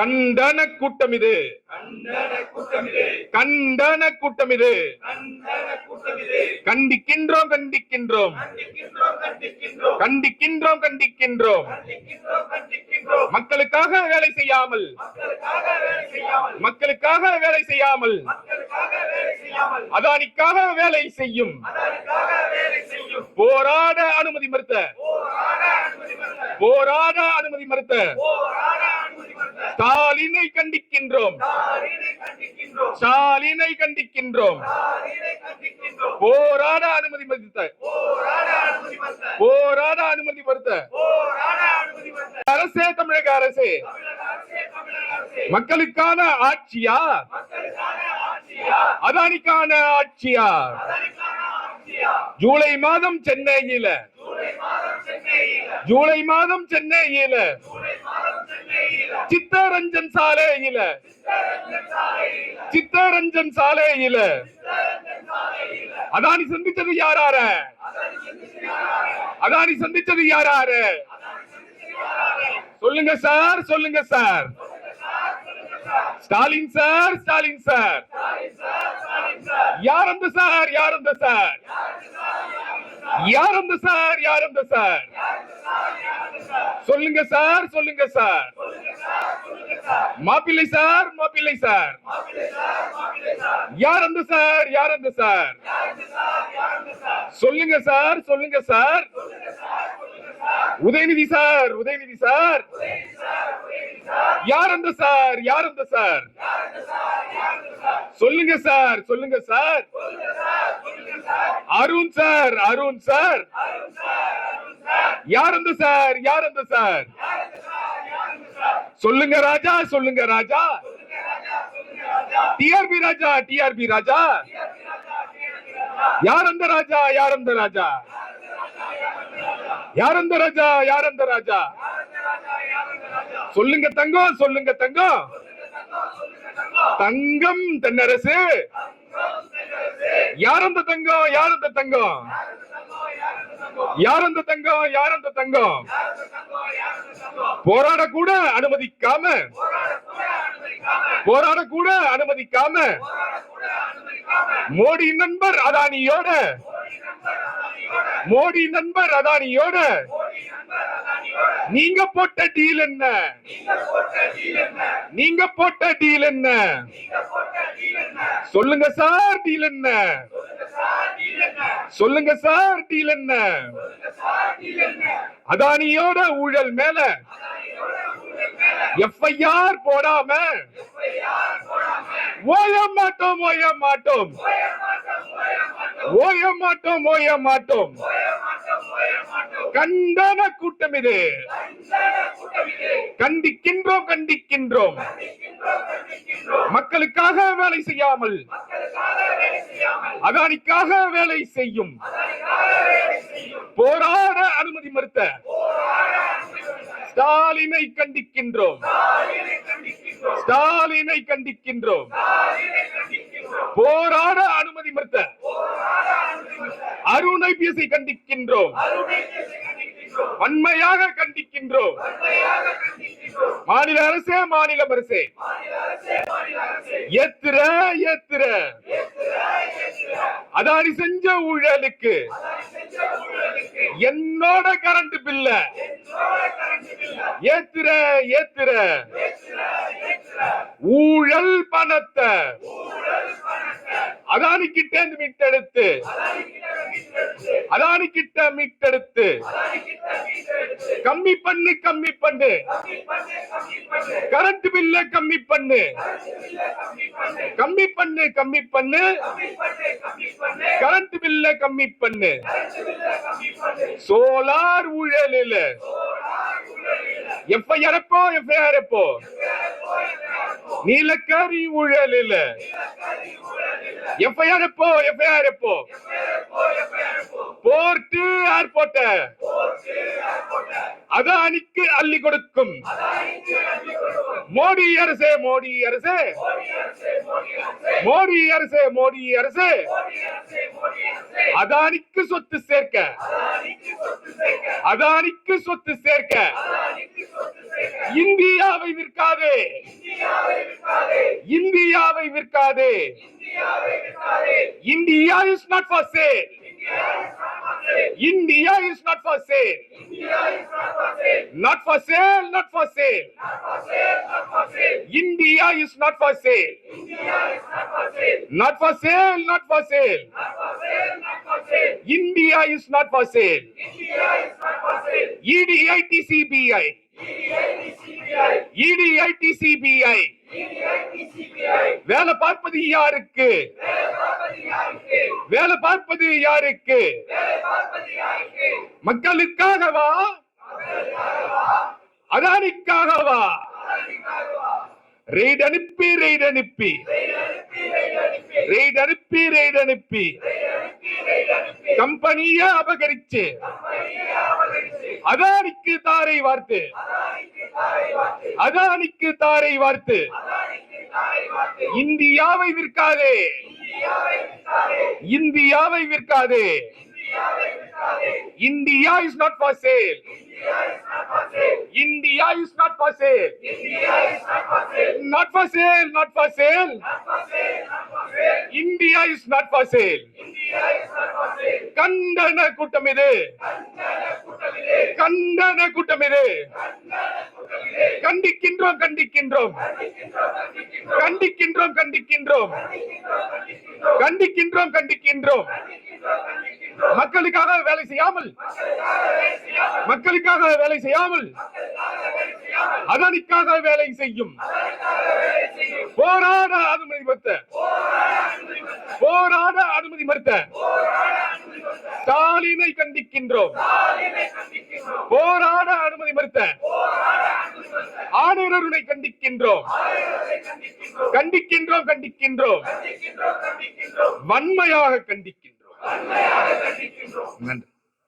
கண்டன கூட்டம் இது. கண்டன கூட்டம் இது. கண்டிக்கின்றோம் கண்டிக்கின்றோம். கண்டிக்கின்றோம் கண்டிக்கின்றோம். மக்களுக்காக வேலை செய்யாமல். மக்களுக்காக வேலை செய்யாமல். அதானிக்காக வேலை செய்யும். போராட அனுமதி மறுத்த. போராட அனுமதி மறுத்த. ஸ்டாலினை கண்டிக்கின்றோம். ஸ்டாலினை கண்டிக்கின்றோம். போராட அனுமதி மதித்த போராட அனுமதி மறுத்த. அரசே தமிழக அரசே. மக்களுக்கான ஆட்சியா? அதானிக்கான ஆட்சியா? ஜூலை மாதம் சென்னையில் ஜூலை மாதம் சென்னையில சித்தரஞ்சன் சாலையில சித்தரஞ்சன் சாலையில அதானி சந்திச்சது யாரார? அதானி சந்திச்சது யாரார? சொல்லுங்க சார் சொல்லுங்க sir. Sir sir Stalin sir Stalin sir. யார் அந்த சார்? யார் அந்த சார்? யார் அந்த சார்? யார் அந்த சார்? சொல்லுங்க சார் சொல்லுங்க சார். மாப்பிள்ளை சார் மாப்பிள்ளை சார். யார் அந்த சார்? யார் அந்த சார்? சொல்லுங்க சார் சொல்லுங்க sir. Udhayanidhi sir Udhayanidhi sir. யார் அந்த சார்? யார் அந்த சார்? சொல்லுங்க சார் சொல்லுங்க sir. Arun sir Arun sir. யார் அந்த சார் யார் அந்த சார்? சொல்லுங்க ராஜா சொல்லுங்க ராஜா. டிஆர்பி ராஜா டிஆர்பி ராஜா. யார் அந்த ராஜா யார் அந்த ராஜா? யார் அந்த ராஜா யார் அந்த ராஜா? சொல்லுங்க தங்கம் சொல்லுங்க தங்கம். தங்கம் தென்னரசு. யார் அந்த தங்கம் யார் அந்த தங்கம்? யார் அந்த தங்கம் யார் அந்த தங்கம்? போராட கூட அனுமதிக்காம போராட கூட அனுமதிக்காம மோடி நண்பர் அதானியோட மோடி நண்பர் அதானியோட நீங்க போட்ட டீல் என்ன? நீங்க போட்ட டீல் என்ன? சொல்லுங்க சார் டீல் என்ன? சொல்லுங்க சார் டீல் என்ன? அதானியோட ஊழல் மேல எஃப்ஐஆர் போடாம ஓய மாட்டோம் ஓய மாட்டோம். ஓய மாட்டோம் ஓய மாட்டோம். கண்டன கூட்டம் இது. கண்டிக்கின்றோம் கண்டிக்கின்றோம். மக்களுக்காக வேலை செய்யாமல் அதானிக்காக வேலை செய்யும் போராட அனுமதி மறுத்த ஸ்டாலினை கண்டிக்கின்றோம். ஸ்டாலினை கண்டிக்கின்றோம். போராட அனுமதி மறுத்த அருண் கண்டிக்கின்றோம். வன்மையாக கண்டிக்கின்றோம். மாநில அரசே மாநில அரசே. ஏத்துற எத்திர அதானி செஞ்ச ஊழலுக்கு என்னோட கரண்ட் பில்ல ஏத்துற ஏத்துற. ஊழல் பணத்தை அதானிக்கிட்டே மீட்டெடுத்து அதானி கிட்ட மீட்டெடுத்து கம்மி பண்ணு கம்மி பண்ணு. கரண்ட் பில்ல கம்மி பண்ணு. கம்மி பண்ணு கம்மி பண்ணு. கரண்ட் பில்ல கம்மி பண்ணு. சோலார் ஊழலில். எஃப்ஐஆர் எப்போ எஃப்ஐஆர் எப்போ நீலக்கரி இல்ல எஃப்ஐஆர் எப்போ எஃப்ஐஆர் எப்போ போர்ட் ஏர்போர்ட்ட. அதானிக்கு அள்ளி கொடுக்கும். மோடி அரசே மோடி அரசே. மோடி அரசே மோடி அரசே. அதானிக்கு சொத்து சேர்க்க. அதானிக்கு சொத்து சேர்க்க. இந்தியாவை விற்காதே. இந்தியாவை விற்காதே. India is not for sale India is not for sale India is not for sale India is not for sale not for sale not for sale India is not for sale India is not for sale not for sale India is not for sale India ED IT CBI. வேலை பார்ப்பது யாருக்கு? வேலை பார்ப்பது யாருக்கு? வேலை பார்ப்பது யாருக்கு வேலை பார்ப்பது யாருக்கு மக்களுக்காகவா? அதானிக்காகவா? ரெய்ட் அனுப்பி ரெய்ட் அனுப்பி. ரெய்ட் அனுப்பி ரெய்ட் அனுப்பி. கம்பெனிய அபகரிச்சு. அதானிக்கு தாரை வார்த்து. அதானிக்கு தாரை வார்த்து இந்தியாவை விற்காதே. இந்தியாவை விற்காதே. India is not for sale India is not for sale not for sale not for sale India is not for sale கண்டன கூட்டம் இது. கண்டன கூட்டம் இது. கண்டிக்கின்றோம் கண்டிக்கின்றோம். கண்டிக்கின்றோம் கண்டிக்கின்றோம். கண்டிக்கின்றோம் கண்டிக்கின்றோம். மக்களுக்காக வேலை செய்யாமல் மக்களுக்காக வேலை செய்யாமல் அதனுக்காக வேலை செய்யும். போராட அனுமதி மறுத்த போராட அனுமதி மறுத்த ஸ்டாலினை கண்டிக்கின்றோம். போராட அனுமதி மறுத்த கண்டிக்கின்றோம். கண்டிக்கின்றோம் கண்டிக்கின்றோம். வன்மையாக கண்டிக்கின்றோம். நன்றி.